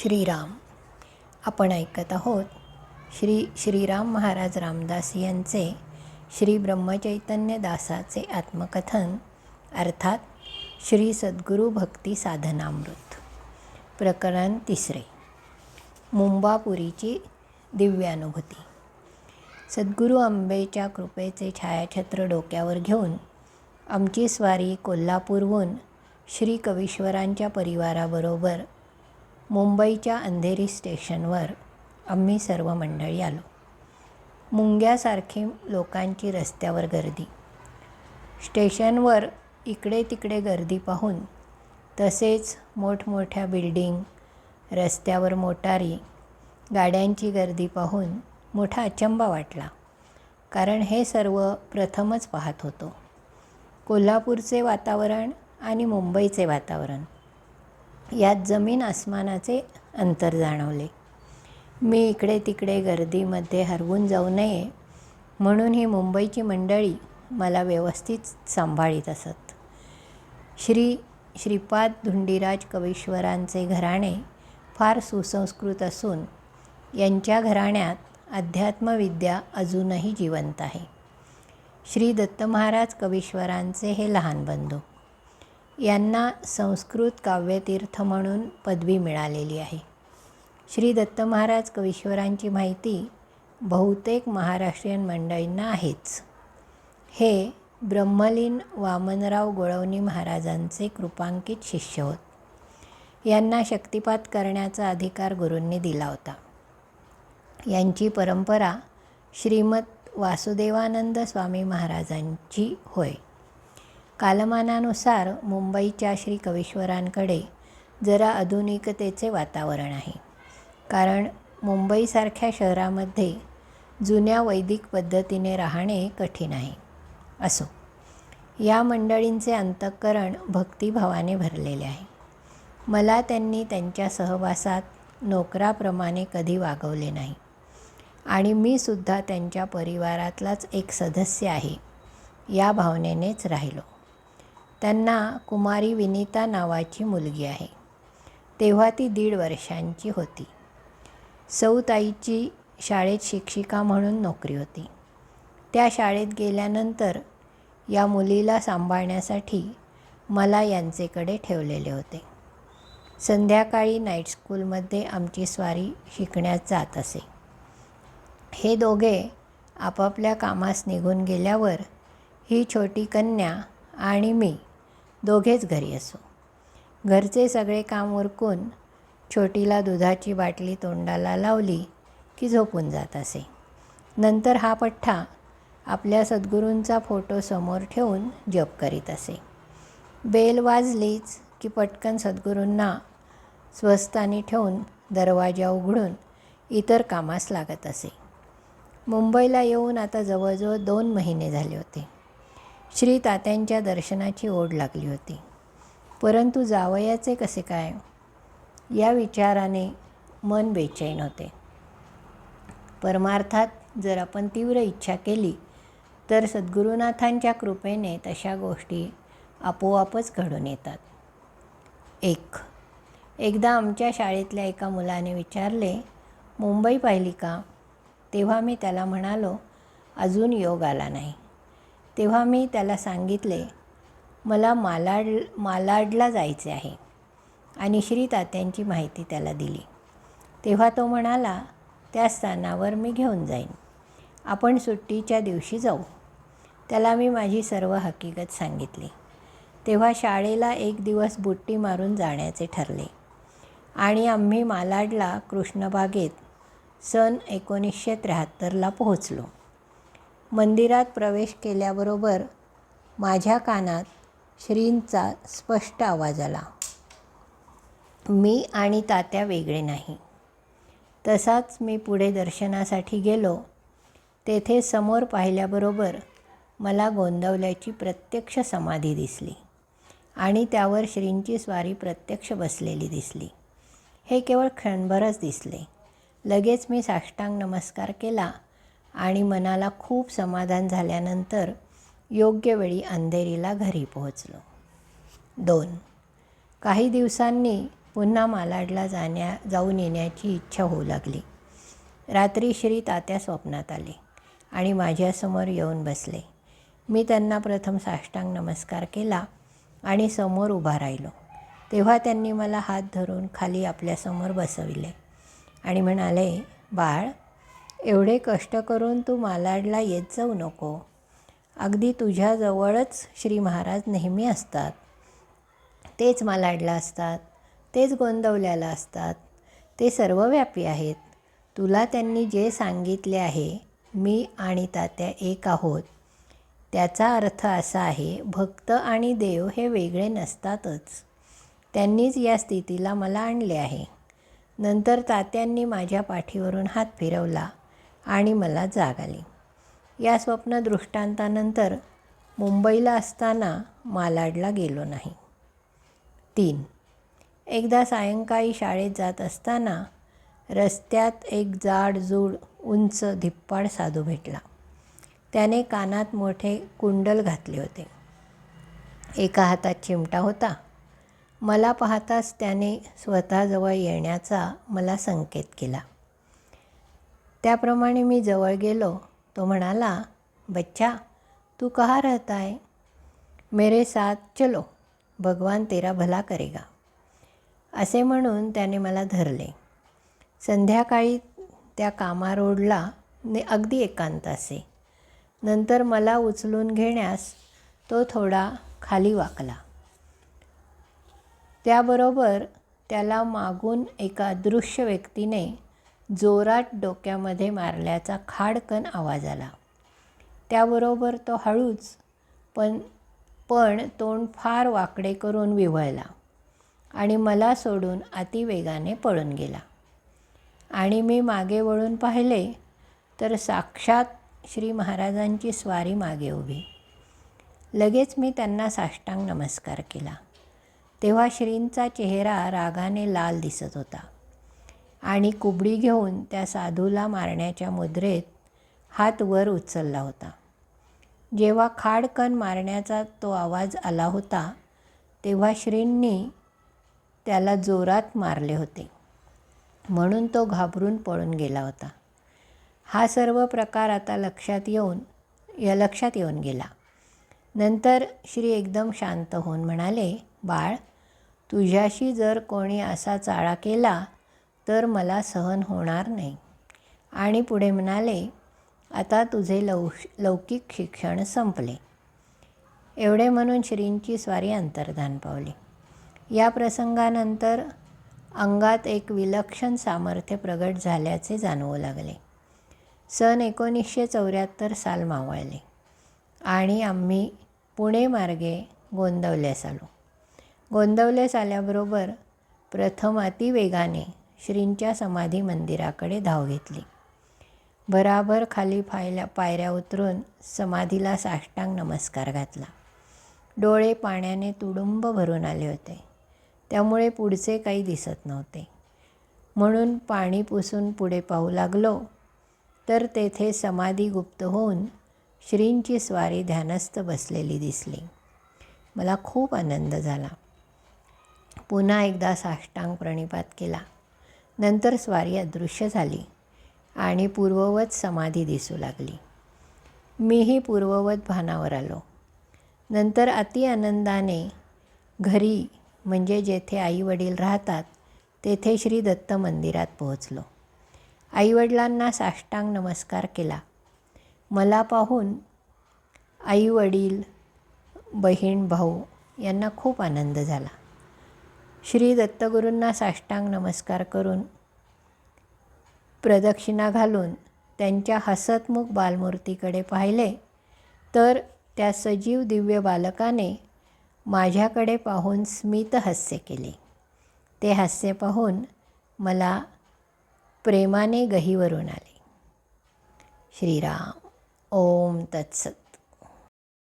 श्रीराम. आपण ऐकत आहोत श्री श्रीराम महाराज रामदास यांचे श्री ब्रह्मचैतन्य दासाचे आत्मकथन अर्थात श्री सद्गुरू भक्ती साधनामृत. प्रकरण तिसरे. मुंबापुरीची दिव्यानुभूती. सद्गुरू आंबेच्या कृपेचे छायाछत्र डोक्यावर घेऊन आमची स्वारी कोल्हापूरहून श्री कवीश्वरांच्या परिवाराबरोबर मुंबईच्या अंधेरी स्टेशनवर आम्ही सर्व मंडळी आलो. मुंग्यासारखी लोकांची रस्त्यावर गर्दी. स्टेशनवर इकडे तिकडे गर्दी पाहून तसेच मोठमोठ्या बिल्डिंग रस्त्यावर मोटारी गाड्यांची गर्दी पाहून मोठा अचंबा वाटला. कारण हे सर्व प्रथमच पाहत होतो. कोल्हापूरचे वातावरण आणि मुंबईचे वातावरण. यात जमीन आसमानाचे अंतर जाणवले. मी इकडे तिकडे गर्दीमध्ये हरवून जाऊ नये म्हणून ही मुंबईची मंडळी मला व्यवस्थित सांभाळीत असत. श्री श्रीपाद धुंडीराज कवीश्वरांचे घराणे फार सुसंस्कृत असून यांच्या घराण्यात अध्यात्मविद्या अजूनही जिवंत आहे. श्री दत्त महाराज कवीश्वरांचे हे लहान बंधू यांना संस्कृत काव्यतीर्थ म्हणून पदवी मिळालेली आहे. श्री दत्त महाराज कवीश्वरांची माहिती बहुतेक महाराष्ट्रीयन मंडळींना आहेच. हे ब्रह्मलीन वामनराव गोळवणी महाराजांचे कृपांकित शिष्य होत. यांना शक्तिपात करण्याचा अधिकार गुरूंनी दिला होता. यांची परंपरा श्रीमत वासुदेवानंद स्वामी महाराजांची होय. कालमानानुसार मुंबईच्या श्री कवीश्वरांकडे जरा आधुनिकतेचे वातावरण आहे. कारण मुंबईसारख्या शहरामध्ये जुन्या वैदिक पद्धतीने राहणे कठीण आहे. असो या मंडळींचे अंतःकरण भक्तिभावाने भरलेले आहे. मला त्यांनी त्यांच्या सहवासात नोकराप्रमाणे कधी वागवले नाही. आणि मी सुद्धा त्यांच्या परिवारातलाच एक सदस्य आहे या भावनेनेच राहिलो. त्यांना कुमारी विनीता नावाची मुलगी आहे. तेव्हा ती दीड वर्षांची होती. सौताईची शाळेत शिक्षिका म्हणून नोकरी होती. त्या शाळेत गेल्यानंतर या मुलीला सांभाळण्यासाठी मला यांचेकडे ठेवलेले होते. संध्याकाळी नाईट स्कूलमध्ये आमची स्वारी शिकण्यात जात असे. हे दोघे आपापल्या कामास निघून गेल्यावर ही छोटी कन्या आणि मी दोघेच घरी असो. घरचे सगळे काम उरकून छोटीला दुधाची बाटली तोंडाला लावली की झोपून जात असे. नंतर हा पठ्ठा आपल्या सद्गुरूंचा फोटो समोर ठेवून जप करीत असे. बेल वाजलीच की पटकन सद्गुरूंना स्वस्थानी ठेवून दरवाजा उघडून इतर कामास लागत असे. मुंबईला येऊन आता जवळजवळ दोन महिने झाले होते. श्री तात्यांच्या दर्शनाची ओढ लागली होती. परंतु जावयाचे कसे काय? या विचाराने मन बेचैन होते. परमार्थात जर आपण तीव्र इच्छा केली तर सद्गुरुनाथांच्या कृपेने तशा गोष्टी आपोआपच घडून येतात. एक एकदा आमच्या शाळेतल्या एका मुलाने विचारले मुंबई पाहिली का? तेव्हा मी त्याला म्हणालो अजून योग आला नाही. तेव्हा मी त्याला सांगितले मला मालाड मालाडला जायचे आहे. आणि श्री तात्यांची माहिती त्याला दिली. तेव्हा तो म्हणाला त्या स्थानावर मी घेऊन जाईन. आपण सुट्टीच्या दिवशी जाऊ. त्याला मी माझी सर्व हकीकत सांगितली. तेव्हा शाळेला एक दिवस बुट्टी मारून जाण्याचे ठरले. आणि आम्ही मालाडला कृष्णबागेत सन एकोणीसशे त्र्याहत्तरला पोहोचलो. मंदिरात प्रवेश केल्याबरोबर माझ्या कानात श्रींचा स्पष्ट आवाज आला. मी आणि तात्या वेगळे नाही. तसाच मी पुढे दर्शनासाठी गेलो. तेथे समोर पाहिल्याबरोबर मला गोंदवल्याची प्रत्यक्ष समाधी दिसली आणि त्यावर श्रींची स्वारी प्रत्यक्ष बसलेली दिसली. हे केवळ क्षणभरच दिसले. लगेच मी साष्टांग नमस्कार केला आणि मनाला खूप समाधान झाल्यानंतर योग्य वेळी अंधेरीला घरी पोहोचलो. दोन काही दिवसांनी पुन्हा मालाडला जाण्या जाऊन येण्याची इच्छा होऊ लागली. रात्री श्री तात्या स्वप्नात आले आणि माझ्यासमोर येऊन बसले. मी त्यांना प्रथम साष्टांग नमस्कार केला आणि समोर उभा राहिलो. तेव्हा त्यांनी मला हात धरून खाली आपल्यासमोर बसविले आणि म्हणाले बाळ एवढे कष्ट करून तू मालाडला येत जाऊ नको. अगदी तुझ्याजवळच श्री महाराज नेहमी असतात. तेच मालाडला असतात तेच गोंदवल्याला असतात ते सर्वव्यापी आहेत. तुला त्यांनी जे सांगितले आहे मी आणि तात्या एक आहोत. त्याचा अर्थ असा आहे भक्त आणि देव हे वेगळे नसतातच. त्यांनीच या स्थितीला मला आणले आहे. नंतर तात्यांनी माझ्या पाठीवरून हात फिरवला. आणि मला जाग आली. या स्वप्न दृष्टांतानंतर मुंबईला असताना मालाडला गेलो नाही. तीन. एकदा सायंकाळी शाळेत जात असताना रस्त्यात एक जाडजूड उंच धिप्पाड साधू भेटला. त्याने कानात मोठे कुंडल घातले होते. एका हातात चिमटा होता. मला पाहताच त्याने स्वतःजवळ येण्याचा मला संकेत केला. त्याप्रमाणे मी जवळ गेलो. तो म्हणाला बच्चा तू कहाँ रहता है मेरे साथ चलो भगवान तेरा भला करेगा. असे म्हणून त्याने मला धरले. संध्याकाळी त्या कामा रोडला ने अगदी एकांत असे. नंतर मला उचलून घेण्यास तो थोडा खाली वाकला. त्याबरोबर त्याला मागून एका अदृश्य व्यक्तीने जोरात डोक्यामध्ये मारल्याचा खाडकन आवाज आला. त्याबरोबर तो हळूच पण पण तोंड फार वाकडे करून विव्हळला आणि मला सोडून अतिवेगाने पळून गेला. आणि मी मागे वळून पाहिले तर साक्षात श्री महाराजांची स्वारी मागे उभी. लगेच मी त्यांना साष्टांग नमस्कार केला. तेव्हा श्रींचा चेहरा रागाने लाल दिसत होता. आणि कुबडी घेऊन त्या साधूला मारण्याच्या मुद्रेत हात वर उचलला होता. जेव्हा खाडकन मारण्याचा तो आवाज आला होता तेव्हा श्रींनी त्याला जोरात मारले होते. म्हणून तो घाबरून पळून गेला होता. हा सर्व प्रकार आता लक्षात येऊन या लक्षात येऊन गेला. नंतर श्री एकदम शांत होऊन म्हणाले बाळ तुझ्याशी जर कोणी असा चाळा केला तर मला सहन होणार नाही. आणि पुढे म्हणाले आता तुझे लौ लौकिक शिक्षण संपले. एवढे म्हणून श्रींची स्वारी अंतर्धान पावली. या प्रसंगानंतर अंगात एक विलक्षण सामर्थ्य प्रगट झाल्याचे जाणवू लागले. सन एकोणीसशे चौऱ्याहत्तर साल मावळले आणि आम्ही पुणे मार्गे गोंदवल्यास आलो. गोंदवल्यास आल्याबरोबर प्रथम अतिवेगाने श्रींच्या समाधी मंदिराकडे धाव घेतली. भराभर खाली पायल्या पायऱ्या उतरून समाधीला साष्टांग नमस्कार घातला. डोळे पाण्याने तुडुंब भरून आले होते. त्यामुळे पुढचे काही दिसत नव्हते. म्हणून पाणी पुसून पुढे पाहू लागलो तर तेथे समाधी गुप्त होऊन श्रींची स्वारी ध्यानस्थ बसलेली दिसली. मला खूप आनंद झाला. पुन्हा एकदा साष्टांग प्रणिपात केला. नंतर स्वारी अदृश्य झाली आणि पूर्ववत समाधी दिसू लागली. मीही पूर्ववत भानावर आलो. नंतर अति आनंदाने घरी म्हणजे जेथे आईवडील राहतात तेथे श्री दत्त मंदिरात पोहोचलो. आईवडिलांना साष्टांग नमस्कार केला. मला पाहून आईवडील बहीण भाऊ यांना खूप आनंद झाला. श्री दत्तगुरूंना साष्टांग नमस्कार करून प्रदक्षिणा घालून त्यांच्या हसतमुख बालमूर्तीकडे पाहिले तर त्या सजीव दिव्य बालकाने माझ्याकडे पाहून स्मित हास्य केले. ते हास्य पाहून मला प्रेमाने गहीवरून आले. श्रीराम ओम तत्सत.